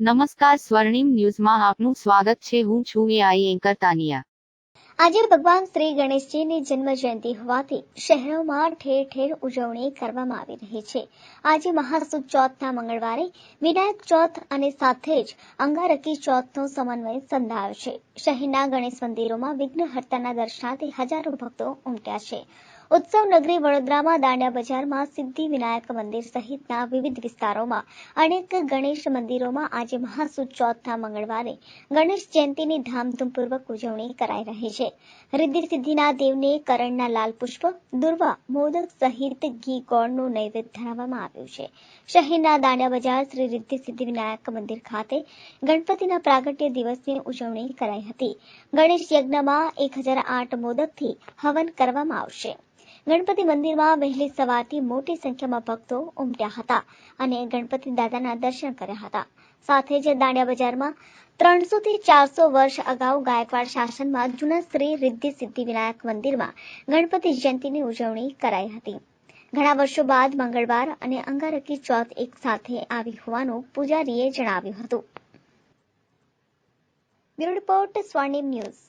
નમસ્કાર સ્વર્ણિમ ન્યૂઝમાં આપનું સ્વાગત છે. હું છું એઆઈ એન્કર તાનિયા. આજે ભગવાન શ્રી ગણેશજીની જન્મ જયંતિ હોવાથી શહેરોમાં ઠેર ઠેર ઉજવણી કરવામાં આવી રહી છે. આજે મહાસુદ ચોથના મંગળવારે વિનાયક ચોથ અને સાથે જ અંગારકી ચોથનો સમન્વય સંધાયો છે. શહેરના ગણેશ મંદિરોમાં વિઘ્નહર્તાના દર્શનાર્થે હજારો ભક્તો ઉમટ્યા છે. ઉત્સવ નગરી વડોદરામાં દાંડિયા બજારમાં સિદ્ધિ વિનાયક મંદિર સહિતના વિવિધ વિસ્તારોમાં અનેક ગણેશ મંદિરોમાં આજે મહાસુદ ચોથના મંગળવારે ગણેશ જયંતિની ધામધૂમપૂર્વક ઉજવણી કરાઈ રહી છે. રિદ્ધિ સિદ્ધિના દેવને કરણના લાલ પુષ્પ, દુર્વા, મોદક સહિત ઘી ગોળનું નૈવેદ્ય ધરાવવામાં આવ્યું છે. શહેરના દાંડિયા બજાર શ્રી રિદ્ધિ સિદ્ધિ વિનાયક મંદિર ખાતે ગણપતિના પ્રાગટ્ય દિવસની ઉજવણી કરાઈ હતી. ગણેશ યજ્ઞમાં એક હજાર આઠ મોદકથી હવન કરવામાં આવશે. ગણપતિ મંદિરમાં વહેલી સવારથી મોટી સંખ્યામાં ભક્તો ઉમટ્યા હતા અને ગણપતિ દાદાના દર્શન કર્યા હતા. સાથે જ દાંડિયા બજારમાં ત્રણસો થી ચારસો વર્ષ અગાઉ ગાયકવાડ શાસનમાં જૂના શ્રી રિદ્ધિ સિદ્ધિ વિનાયક મંદિરમાં ગણપતિ જયંતિની ઉજવણી કરાઈ હતી. ઘણા વર્ષો બાદ મંગળવાર અને અંગારકી ચોથ એક સાથે આવી હોવાનું પૂજારીએ જણાવ્યું હતું. રિપોર્ટ સ્વર્ણિમ ન્યૂઝ.